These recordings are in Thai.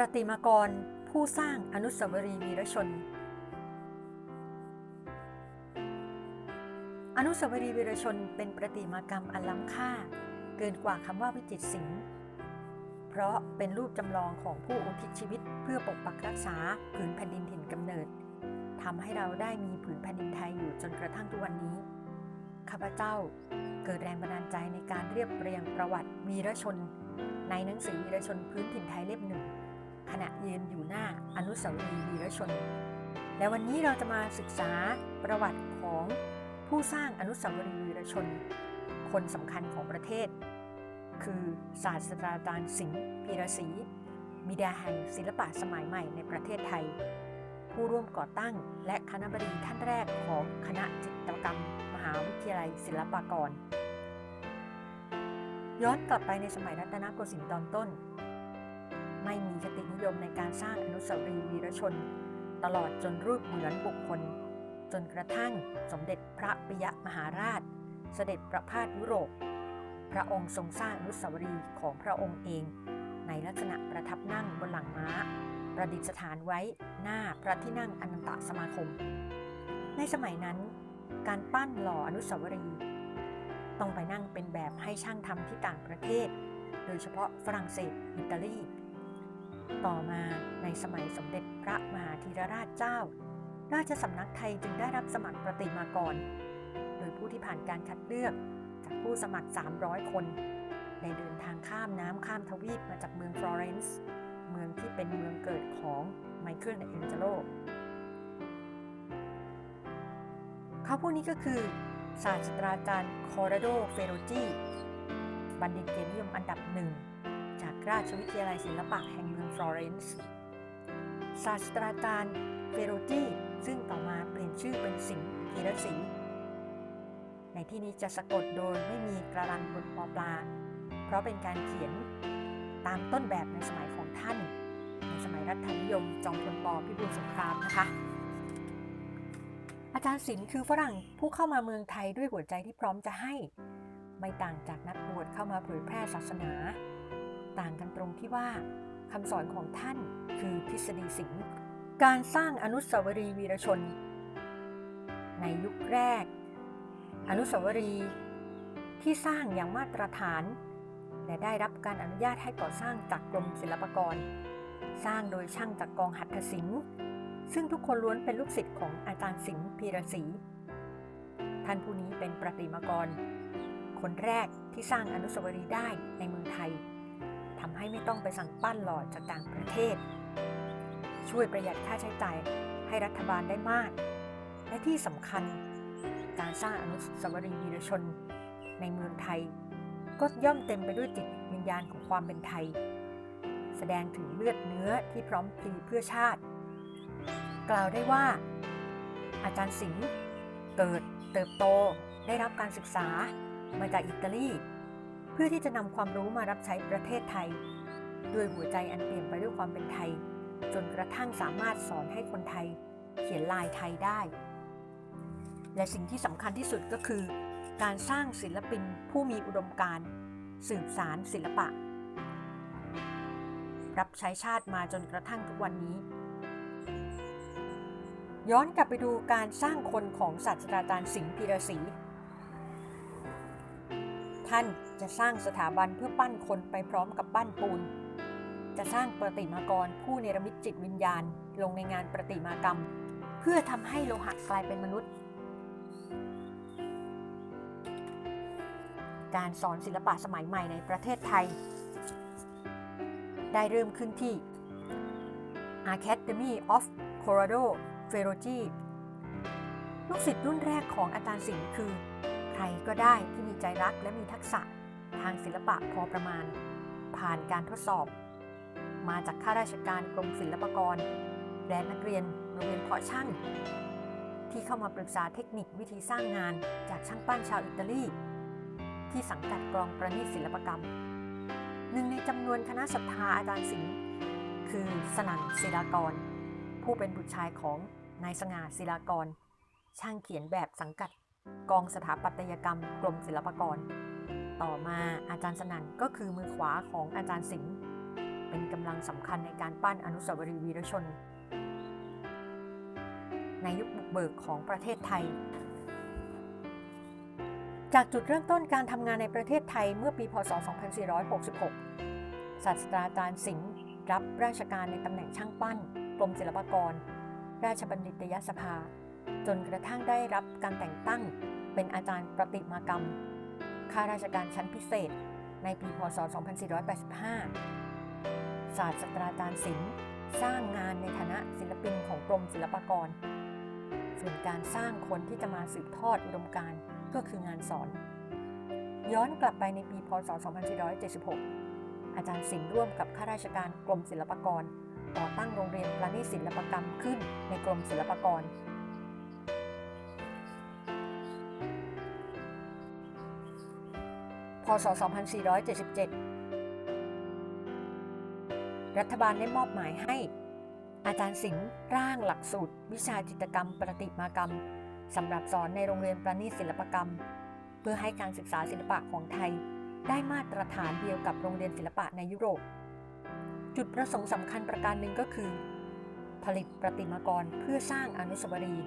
ประติมากรผู้สร้างอนุสาวรีย์วีรชน อนุสาวรีย์วีรชนเป็นประติมากรรมอันล้ำค่า เกินกว่าคำว่าวิจิตรศิลป์เพราะเป็นรูปจำลองของผู้อุทิศชีวิตเพื่อปกปักรักษาผืนแผ่นดินถิ่นกำเนิดทำให้เราได้มีผืนแผ่นดินไทยอยู่จนกระทั่งทุกวันนี้ข้าพเจ้าเกิดแรงบันดาลใจในการเรียบเรียงประวัติวีรชน ในหนังสือวีรชนพื้นถิ่นไทยเล่มหนึ่ง ขณะยืนอยู่หน้าอนุสาวรีย์วีรชน และวันนี้เราจะมาศึกษาประวัติของผู้สร้างอนุสาวรีย์วีรชน คนสำคัญของประเทศ คือศาสตราจารย์สิงห์พีระศรีบิดาแห่งศิลปะสมัยใหม่ในประเทศไทย ผู้ร่วมก่อตั้งและคณะบดีท่านแรกของคณะจิตรกรรม มหาวิทยาลัยศิลปากร ย้อนกลับไปในสมัยรัตนโกสินทร์ตอนต้น ไม่มีคติ นิยมในการสร้างอนุสาวรีย์วีรชน ตลอดจนรูปเหมือนบุคคล จนกระทั่งสมเด็จพระปิยมหาราช เสด็จประพาสยุโรป พระองค์ทรงสร้างอนุสาวรีย์ของพระองค์เอง ในลักษณะประทับนั่งบนหลังม้า ประดิษฐานไว้หน้าพระที่นั่งอนันตสมาคม ในสมัยนั้น การปั้นหล่ออนุสาวรีย์ต้องไปนั่งเป็นแบบให้ช่างทำที่ต่างประเทศ โดยเฉพาะฝรั่งเศส อิตาลี ต่อมาในสมัยสมเด็จพระมหาธีรราชเจ้า ราชสำนักไทยจึงได้รับสมัครประติมากร โดยผู้ที่ผ่านการคัดเลือกจากผู้สมัคร 300 คนได้เดินทางข้ามน้ำข้ามทวีปมาจากเมืองฟลอเรนซ์ เมืองที่เป็นเมืองเกิดของไมเคิลแองเจโลเขาผู้นี้ก็คือศาสตราจารย์คอร์โดเฟโรจีบัณฑิตเกียรตินิยมอันดับหนึ่งจากราชวิทยาลัยศิลปะแห่งเมือง ฟลอเรนซ์ศาสตราจารย์เฟโรจีซึ่งต่อมาเปลี่ยนชื่อเป็นสิงห์พีระศรีในที่นี้จะสะกดโดยไม่มีกระรันบนปอปลา เพราะเป็นการเขียนตามต้นแบบในสมัยของท่าน ในสมัยรัฐนิยมจอมพลปพิบูลสงครามนะคะ อาจารย์ศิลป์คือฝรั่งผู้เข้ามาเมืองไทยด้วยหัวใจที่พร้อมจะให้ ไม่ต่างจากนักบวชเข้ามาเผยแพร่ศาสนา ต่างกันตรงที่ว่า คำสอนของท่านคือทฤษฎีศิลป์การสร้างอนุสาวรีย์วีรชน ในยุคแรก อนุสาวรีย์ที่สร้างอย่างมาตรฐาน และได้รับการอนุญาตให้ก่อสร้างจากกรมศิลปากร สร้างโดยช่างจากกองหัตถศิลป์ซึ่งทุกคนล้วนเป็นลูกศิษย์ของอาจารย์สิงห์พีรศรีท่านผู้นี้เป็นประติมากร คนแรกที่สร้างอนุสาวรีย์ได้ในเมืองไทย ทำให้ไม่ต้องไปสั่งปั้นหล่อจากต่างประเทศ ช่วยประหยัดค่าใช้จ่ายให้รัฐบาลได้มาก และที่สำคัญ การสร้างอนุสาวรีย์วีรชนในเมืองไทย ก็ย่อมเต็มไปด้วยจิตวิญญาณของความเป็นไทย แสดงถึงเลือดเนื้อที่พร้อมพลีเพื่อชาติ กล่าวได้ว่า อาจารย์สิงห์เกิดเติบโตได้รับการศึกษามาจากอิตาลี พื่อที่จะนำความรู้มารับใช้ประเทศไทย ด้วยหัวใจอันเปลี่ยมไปด้วยความเป็นไทย จนกระทั่งสามารถสอนให้คนไทย เขียนลายไทยได้ และสิ่งที่สำคัญที่สุดก็คือ การสร้างศิลปินผู้มีอุดมการณ์สืบสารศิลปะ รับใช้ชาติมาจนกระทั่งทุกวันนี้ ย้อนกลับไปดูการสร้างคนของศาสตราจารย์สิงห์พีรศรี ท่านจะสร้างสถาบันเพื่อปั้นคนไปพร้อมกับปั้นปูน จะสร้างประติมากรผู้เนรมิตจิตวิญญาณ ลงในงานประติมากรรม เพื่อทำให้โลหะกลายเป็นมนุษย์ การสอนศิลปะสมัยใหม่ในประเทศไทย ได้เริ่มขึ้นที่ Academy of Corrado Ferrocci ลูกศิษย์รุ่นแรกของอาจารย์สิงห์คือ ใครก็ได้ที่ ใจรักและมีทักษะทางศิลปะพอประมาณ ผ่านการทดสอบ มาจากข้าราชการกรมศิลปากร และนักเรียนโรงเรียนเพาะช่าง ที่เข้ามาปรึกษาเทคนิควิธีสร้างงานจากช่างปั้นชาวอิตาลี ที่สังกัดกองประณีตศิลปกรรม หนึ่งในจำนวนคณะศรัทธาอาจารย์สิงห์คือสนั่นศิลากร ผู้เป็นบุตรชายของนายสง่าศิลากร ช่างเขียนแบบสังกัด กองสถาปัตยกรรมกรมศิลปากร ต่อมาอาจารย์สนั่นก็คือมือขวาของอาจารย์สิงห์เป็นกำลังสำคัญในการปั้นอนุสาวรีย์วีรชน ในยุคบุกเบิกของประเทศไทย จากจุดเริ่มต้นการทำงานในประเทศไทยเมื่อปี พศ 2466 ศาสตราจารย์สิงห์รับราชการในตำแหน่งช่างปั้นกรมศิลปากร ราชบัณฑิตยสภา จนกระทั่งได้รับการแต่งตั้งเป็นอาจารย์ประติมากรรม ข้าราชการชั้นพิเศษ ในปีพศ 2485 ศาสตราจารย์สิงห์สร้างงานในฐานะศิลปินของกรมศิลปากร ส่วนการสร้างคนที่จะมาสืบทอดอุดมการก็คืองานสอน ย้อนกลับไปในปีพศ 2476 อาจารย์สิงห์ร่วมกับข้าราชการกรมศิลปากรก่อตั้งโรงเรียนประณีศิลปกรรมขึ้นในกรมศิลปากร พศ 2477 รัฐบาลได้มอบหมายให้ อาจารย์สิงห์ร่างหลักสูตร วิชาจิตรกรรม ประติมากรรมสำหรับสอนในโรงเรียนประณีตศิลปกรรม เพื่อให้การศึกษาศิลปะของไทย ได้มาตรฐานเดียวกับโรงเรียนศิลปะในยุโรป จุดประสงค์สำคัญประการหนึ่งก็คือ ผลิตประติมากรเพื่อสร้างอนุสาวรีย์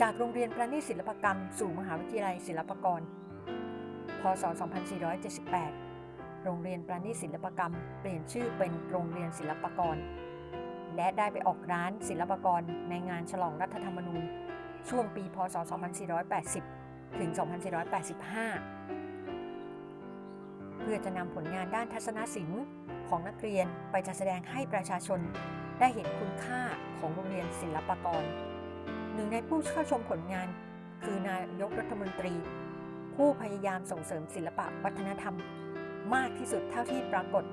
จากโรงเรียนประณีตศิลปกรรม สู่มหาวิทยาลัยศิลปากร พศ 2478 โรงเรียนประณีตศิลปกรรม เปลี่ยนชื่อเป็นโรงเรียนศิลปากร และได้ไปออกร้านศิลปากรในงานฉลองรัฐธรรมนูญ ช่วงปี พศ 2480 ถึง 2485 เพื่อจะนำผลงานด้านทัศนศิลป์ของนักเรียนไปจัดแสดงให้ประชาชน ได้เห็นคุณค่าของโรงเรียนศิลปากร นึ่งในผู้เข้าชมผลงาน คือนายกรัฐมนตรี ผู้พยายามส่งเสริมศิลปะวัฒนธรรม มากที่สุดเท่าที่ปรากฏ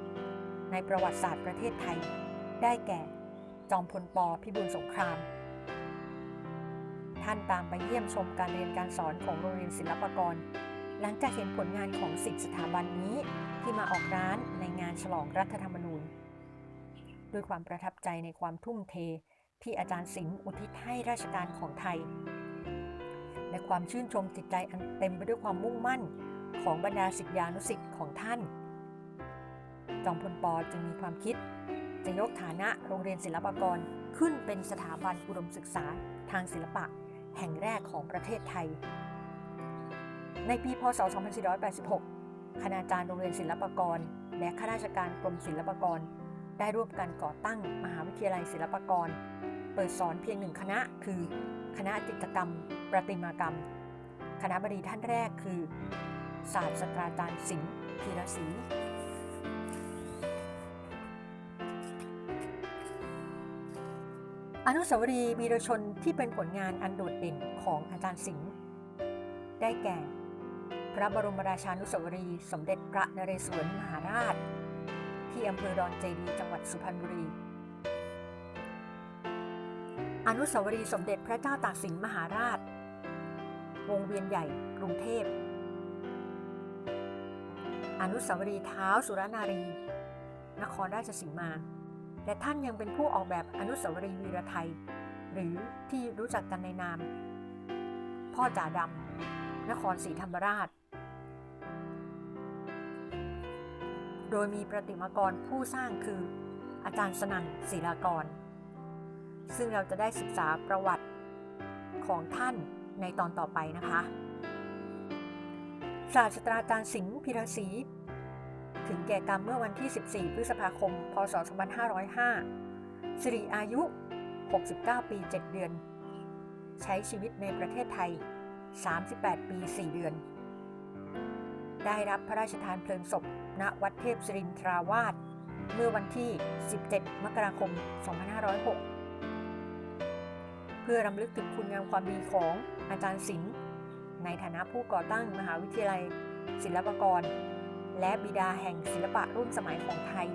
ในประวัติศาสตร์ประเทศไทย ได้แก่ จอมพลปพิบูลสงคราม ท่านตามไปเยี่ยมชมการเรียนการสอนของโรงเรียนศิลปากร หลังจากเห็นผลงานของสิทธิสถาบันนี้ที่มาออกร้านในงานฉลองรัฐธรรมนูญ ด้วยความประทับใจในความทุ่มเท ที่อาจารย์สิงห์อุทิศให้ราชการของไทย และความชื่นชมจิตใจอันเต็มไปด้วยความมุ่งมั่นของบรรดาศิษยานุศิษย์ของท่าน จอมพลปอจึงมีความคิด จะยกฐานะโรงเรียนศิลปากรขึ้นเป็นสถาบันอุดมศึกษาทางศิลปะแห่งแรกของประเทศไทย ในปีพศ 2486 คณาจารย์โรงเรียนศิลปากร และข้าราชการกรมศิลปากร ได้ร่วมกันก่อตั้งมหาวิทยาลัยศิลปากร เปิดสอนเพียงหนึ่งคณะ คือคณะจิตกรรม ประติมากรรม คณะบดีท่านแรกคือ ศาสตราจารย์สิงห์พีระศรีอนุสาวรีย์วีรชนที่เป็นผลงานอันโดดเด่นของอาจารย์สิงห์ได้แก่ พระบรมราชานุสาวรีย์สมเด็จพระนเรศวรมหาราช ที่อำเภอดอนเจดีย์จังหวัดสุพรรณบุรี อนุสาวรีย์สมเด็จพระเจ้าตากสินมหาราช วงเวียนใหญ่ กรุงเทพ อนุสาวรีย์เท้าสุรนารี นครราชสีมา และท่านยังเป็นผู้ออกแบบอนุสาวรีย์วีรไทย หรือที่รู้จักกันในนาม พ่อจ่าดำ นครศรีธรรมราช โดยมีประติมากรผู้สร้างคือ อาจารย์สนั่นศิลากร ซึ่งเราจะได้ศึกษาประวัติของท่านในตอนต่อไปนะคะศาสตราจารย์สิงห์พิรศรีถึงแก่กรรมเมื่อวันที่ 14 พฤษภาคม พศ 2505 สิริอายุ 69 ปี 7 เดือน ใช้ชีวิตในประเทศไทย 38 ปี 4 เดือน ได้รับพระราชทานเพลิงศพ ณวัดเทพศรินทราวาสเมื่อวันที่ 17 มกราคม 2506 เพื่อรำลึกถึงคุณงามความดีของอาจารย์สิงห์ในฐานะผู้ก่อตั้งมหาวิทยาลัย ศิลปากร และบิดาแห่งศิลปะรุ่นสมัยของไทย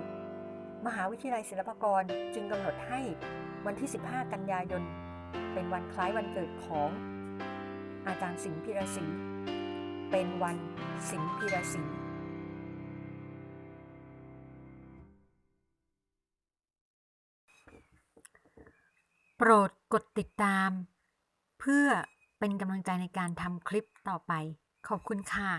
มหาวิทยาลัยศิลปากรจึงกำหนดให้วันที่ 15 กันยายน เป็นวันคล้ายวันเกิดของ อาจารย์สิงห์พิรศรีเป็นวันสิงห์พิรศรี ปรดกดติดตาม เพื่อเป็นกำลังใจในการทำคลิปต่อไป ขอบคุณค่ะ